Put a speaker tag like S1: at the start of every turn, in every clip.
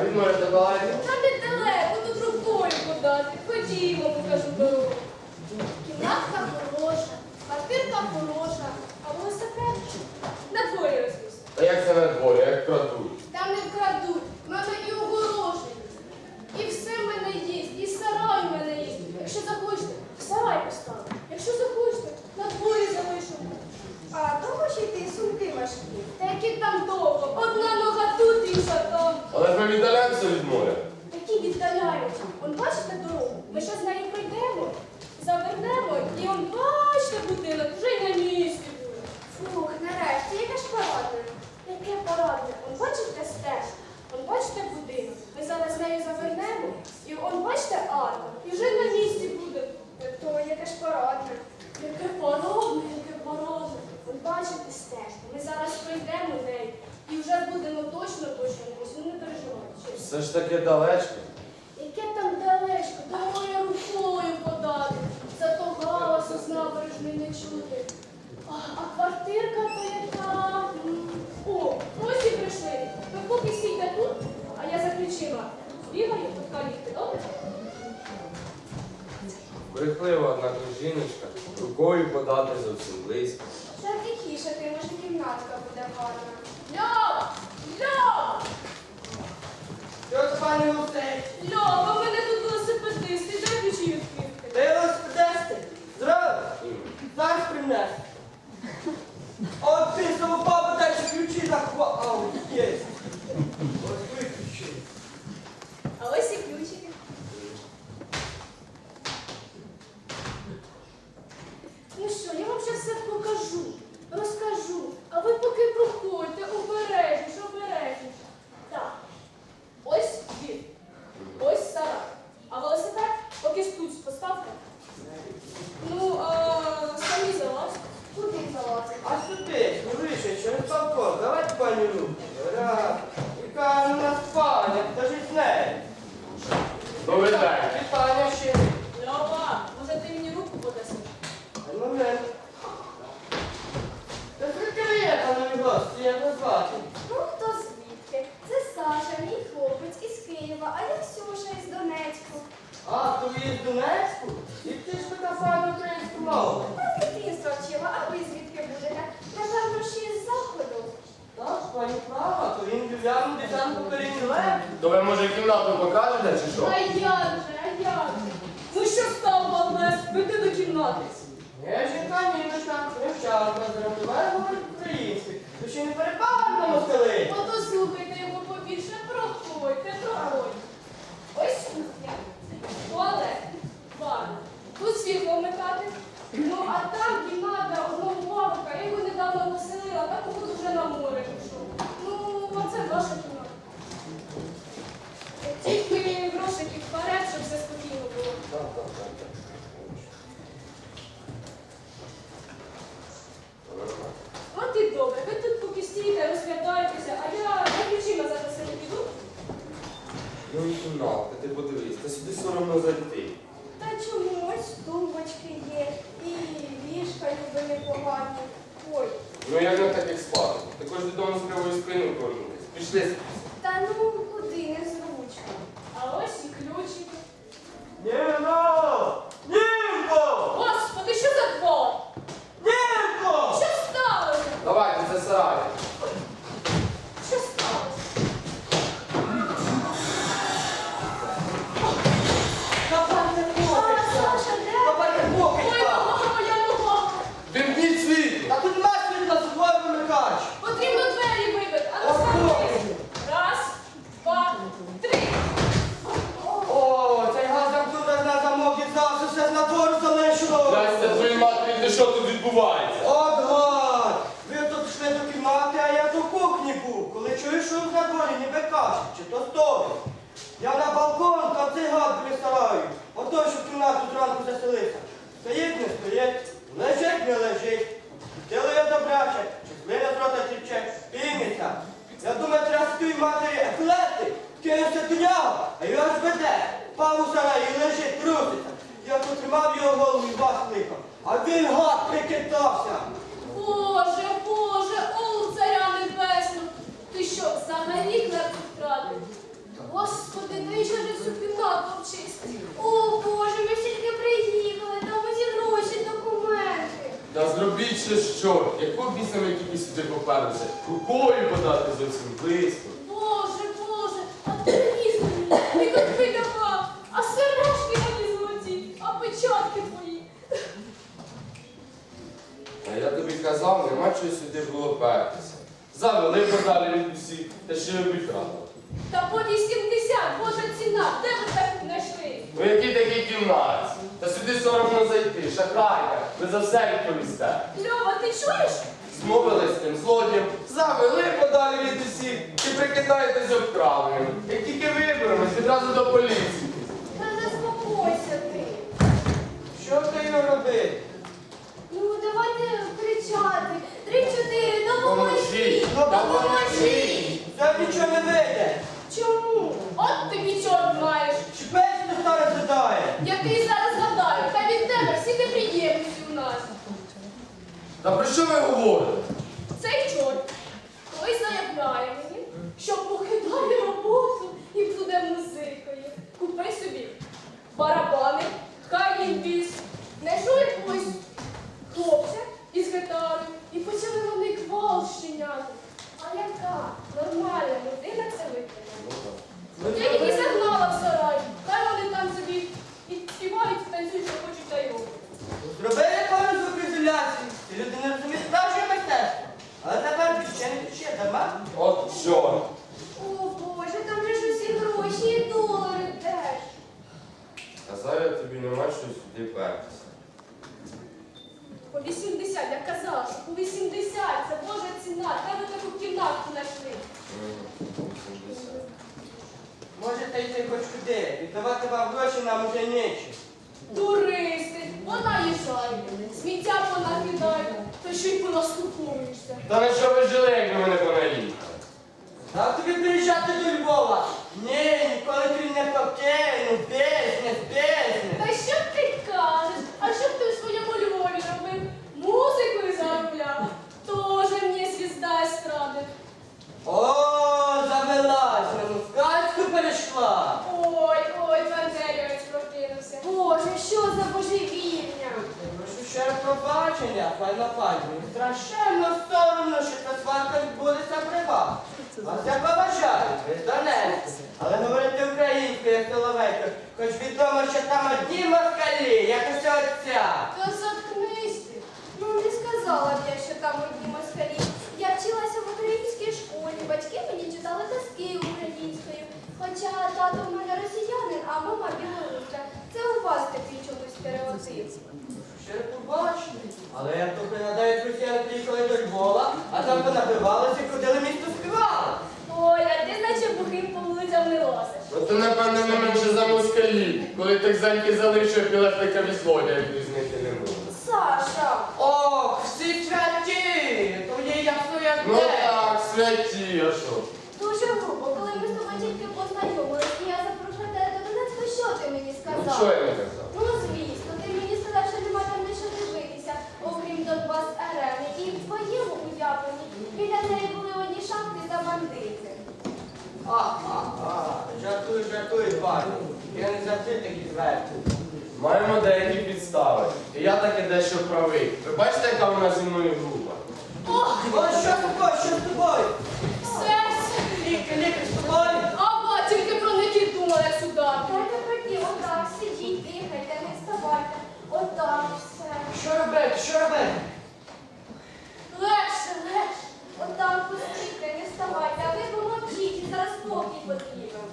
S1: А від мене
S2: далеко?
S1: Та не далеко, тут
S3: рукою подати. Ходімо. Віддаляємося від моря.
S1: Які віддаляються. Он бачите дорогу? Ми ще з нею пройдемо, завернемо, і он бачите будинок, вже й на місці буде.
S2: Фух, нарешті, яке ж парадне.
S1: Яке парадне. Он бачите стеж, он бачите будинок. Ми зараз з нею завернемо, і он бачите арка, і вже на місці буде.
S2: То яке ж парадне.
S1: Яке парадне, яке парадне. Он бачите стежку. Ми зараз пройдемо нею, і вже будемо точно, точно, ось ну не переживайте. чесно.
S3: Все ж таки далечко.
S1: Яке там далечко, домою рукою подати. Зато галасу з набережної не чути. А, а квартирка то яка. О, ось і прийшли. Ви поки сійте тут, а я за ключима. Бігаю тут каліти, добре?
S3: Брехлива, однак жіночка, рукою подати зовсім близько.
S2: Та тихіше, ти може кімнатка буде гарна.
S1: Льо! Льо!
S4: Що з пані Лусей?
S1: Льо, бо в мене тут велосипедисти, дай ключі відкрити.
S4: Ти велосипедисти? Здорово! Зараз принес. От ти совопав, дай ці ключі захват. Ау, є. Ось виключи.
S1: А ось і ключики. Ну що, я вам ще все покажу, розкажу. А ви поки проходьте, обережніше, обережніше. Так. Ось двір. Ось сарай. А велосипед поки ж тут поставте. Ну, а самі залазьте.
S2: Куди залазити?
S4: А сюди, ну вище, через балкон. Давайте пані руку. Раз. Яка у нас паня, скажіть з нею.
S3: Добрий день.
S4: Вітання ще.
S1: Льова, може ти мені руку подаси?
S4: Один момент. Та звідки є, пане гості, як вас звати?
S2: Ну, хто звідки? Це Саша, мій хлопець із Києва, а я Ксюша із Донецьку.
S4: А, то ви з Донецьку? І ти ж така файна українську мову.
S2: Я з дитинства вчила, а ви звідки будете? Напевно, ще із заходу.
S4: Так, пані права, то він львів'яну дитянку перейняли.
S3: То ви може кімнату покажете чи що?
S1: А як же, а як же? Ну що став, Балбес? Веди до кімнати.
S4: Я жінка німечка, вивчалка, зрозуміла, говорить українською. Ви ще не перепали на москали?
S1: Ото слухайте його побільше, проходьте, проходьте. Ось кухня, туалет, ванна. Тут світло вмикати. Ну, а там кімната одного бабка, я його недавно поселила, так походу вже на море пішов. Ну, а це ваша кімната. Тільки грошики вперед, щоб все спокійно було.
S3: Так, так, так, так.
S1: От і добре, ви тут поки стійте, розглядаєтеся, а я за ключима зараз не піду.
S3: Ну і кімнатка, ти подивись, та сюди соромно зайти.
S2: Та чомусь тумбочки є, і ліжка ніби непогані. Ой,
S3: Ну я не так як спати? Також додому з кривою спиною повернутися. Пішли.
S2: та ну куди незручно.
S1: А ось і ключики.
S4: Ніно! Каші, чи то стови. Я на балкон, та цей гад пристараю. Ото, що в кімнату зранку заселився. Стоїть, не стоїть, лежить, не лежить. Діло добряче, чи слина з рота тече, пійміться. Я думаю, треба тої матері еклети, кинувся до а його ж веде. Пав у сараї лежить, труситься. Я потримав його голову і вас кликав. А він гад прикидався.
S1: Боже, Боже, о, царя небесного. Ти що, клепку втратив? Господи, дай же собі натом чистий. О, Боже, ми тільки приїхали, там усі гроші, документи.
S3: Та зробіть ще що, яку біса ми тільки сюди поперлися? Рукою подати зовсім близько.
S1: Боже, Боже, а телевізор, ти копи давав, а сорочки мені золоті, а печатки твої.
S3: Та я тобі казав, нема чого сюди було пертися. Завели подалі від усіх, та ще й обікрали.
S1: Та потім 80, Божа ціна, де ви так знайшли?
S3: Ну які такі кімнаті? Та сюди соромно зайти, шахрайка, ви за все відповісте.
S1: Льова, ти чуєш?
S3: Змовились з тим злодієм, завели подалі від усіх і прикидаєтесь обкраденими. Як тільки виберемось, відразу до поліції.
S2: Та заспокойся ти.
S4: Що ти робити?
S2: Ну, давайте кричати. Три-чотири,
S3: Поможіть!
S2: допоможіть!
S3: Допоможіть!
S4: Це нічого не вийде.
S2: Чому?
S1: От тобі чорт маєш.
S4: Чи пець не старе задає?
S1: Який зараз гадаю, та від тебе всі неприємності у нас.
S3: Та про що ви говорите?
S1: Цей чорт колись заявляє мені, що покидає роботу і буде музикою. Купи собі барабани, хай їм віз. Знайшов якогось хлопця із гітарою і почали вони квал щиняти. А яка нормальна людина це виконала? Я їх і загнала в сарай. Хай вони там собі і співають, і танцюють, що хочуть та й роблять.
S4: Зробили якомусь звукоізоляцію. Ці люди не розуміють справжнє мистецтво. Але тепер ще не ще дарма.
S3: От що?
S2: О, Боже, там же ж усі гроші і долари теж.
S3: Казав я тобі нема що сюди пертися.
S1: По 80, я казала, що по 80, це Божа ціна. Там ви таку кімнатку знайшли.
S3: Мгм, 80.
S4: Можете йти хоч куди. Віддавати вам гроші нам уже нічого.
S1: Туристи, понаїжджайте, сміття ще й.
S3: Та на що ви жили, якби мене понаїхали?
S4: Дав тобі приїжджати до Львова. Ні, ніколи ти не покинув, пісня, не
S1: Та що ти кажеш? А що б ти в своєму Львові робив? Музикою заробляв? Тоже мені звізда естради.
S4: О, завелась, на москальську перейшла.
S1: Ой, ой, Ванзелівець прокинувся.
S2: Боже, що за божевільня?
S4: Прошу ще раз пробачення, пана пані. Страшенно соромно, що ця сварка відбудеться при вас. Вас я поважаю, ви з Донецька. Але говорити українською, як соловейко, хоч відомо, що там одні москалі, як усе отця.
S1: Та заткнись ти.
S2: Ну, не сказала б я, що там одні москалі. Я вчилася в українській школі, батьки мені читали казки українською. Хоча тато в мене росіянин, а мама білоруска. Це у вас такий чомусь стереотип.
S4: Ще побачили. Але я то пригадаю, росіяни приїхали до Львова, а там понабивалися і ходили місто співали.
S1: Ой, а ти наче бухим по вулицям не лазиш.
S3: Ну то напевно не менше за москалі, коли так зальки залишив пілеплика від злодія відрізнити не можна.
S2: Саша!
S4: Ох, всі святі! То є ясно, як
S3: Ну
S4: день.
S3: так, святі, а що?
S2: Дуже грубо, коли ми з тобою тільки познайомилися, і я запрошую тебе до Донецька, що ти мені
S3: Ну
S2: сказав?
S3: що я не казав?
S2: Ну, звісно, ти мені сказав, що нема там де що дивитися, окрім Донбас арени. І в твоєму уявленні біля неї були одні шахти та бандити.
S4: А-а-а, жартую, жартую, пані. Я не завжди такий зверху.
S3: Маємо деякі підстави. І я таки дещо правий. Ви бачите, яка вона зі мною груба?
S1: Ох,
S4: О, що з тобою, що з тобою?
S1: серце.
S4: Лікар, лікар з тобою?
S1: Ава, тільки про них думала сюди.
S2: Дайте пройти, отак, сидіть, дихайте, не вставайте. Отак все.
S4: Що робити, що робити?
S1: Легше, легше.
S2: Отак постійте, не вставайте, а ви помовчіть, зараз спокій потрібен.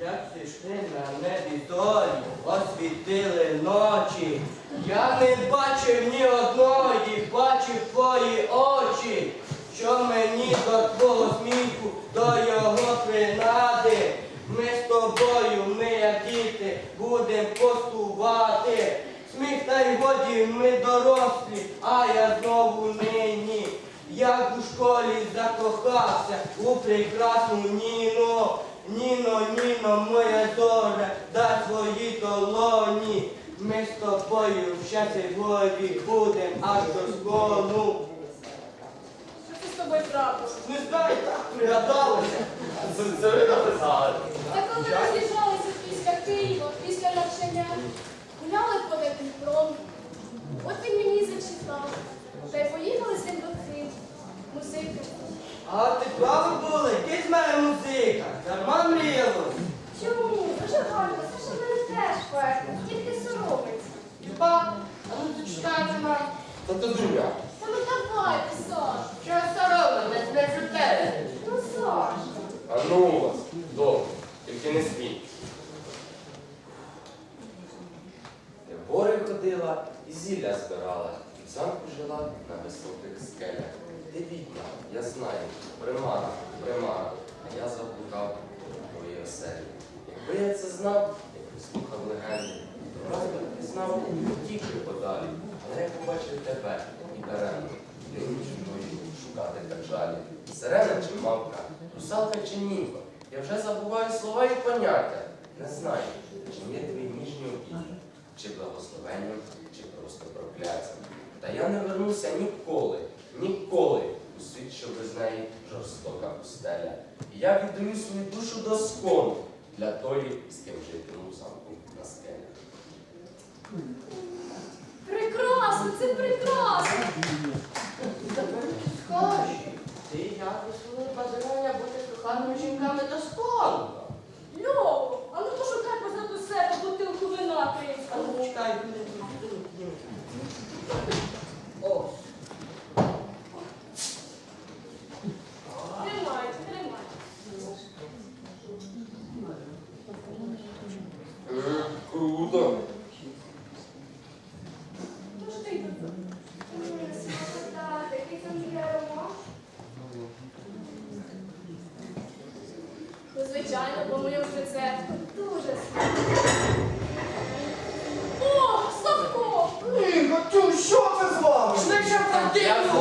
S4: Як зійшли на небі долі, освітили ночі. Я не бачив ні одної, бачив твої очі, що мені до твого сміху, до його принади. Ми з тобою, ми, як діти, будем постувати. Сміх та й годі, ми дорослі, а я знову нині. Як у школі закохався у прекрасну Ніну. Ніно, Ніно, моя зоря, дай свої долоні. Ми з тобою в щасті воді будем аж до скону.
S1: Що це з тобою трапилося?
S4: Не знаю, так пригадалося.
S3: Це, ви написали.
S1: Та коли роз'їжджалися після Києва, після навчання, гуляли понад Дніпром. От він мені
S4: Слава були, кить мене музика, дарма мріяло.
S2: Чому? Дуже гарно, це що мене теж поетно, тільки соромиться.
S4: Хіба? а ну дочитайте нам.
S3: Та то друга.
S1: Та ну давайте, Саш.
S4: Що соромимось, не про тебе.
S2: Ну, Саш.
S3: А ну у вас, добре, тільки не спіть. Ти в гори ходила і зілля збирала замку жила на високих скелях. Ти відьма, я знаю, примара, примара, а я заблукав у твоїй оселі. Якби я це знав, якби слухав легенди, то раз би пізнав тільки подалі, але я побачив тебе і даремно, ніч твою шукати так жалі. Сирена чи мавка, русалка чи німфа, я вже забуваю слова і поняття. Не знаю, чи є твої ніжні обіді, чи благословенням, чи просто прокляттям. Та я не вернуся ніколи, ніколи у світ, що без неї жорстока пустеля. І я віддаю свою душу до скону для тої, з ким житиму в замку на скелях.
S1: Прекрасно, це прекрасно.
S5: Скажи, ти як висловили бажання бути коханими жінками до скону?
S1: Льово, ну
S5: чекай, Ось.
S1: Тримайте, тримайте.
S3: Круто.
S1: Ну.
S2: Дуже смачно.
S5: Deus!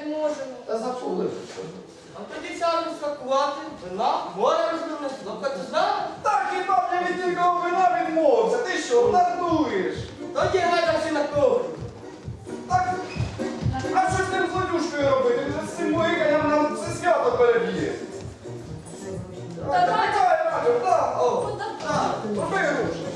S3: як можемо.
S4: Та запулив. От сядемо скакувати, вина, море розбивне, слухати ну, знаєш? Так хіба б від тільки вина відмовився, ти що, нардуєш? Тоді гай всі на коврі. Так,
S1: а що з тим
S5: злодюшкою
S1: робити?
S5: Він з
S3: цим моїканням нам все свято переб'є.
S4: Та дай, дай, дай, дай, дай, дай, дай, дай,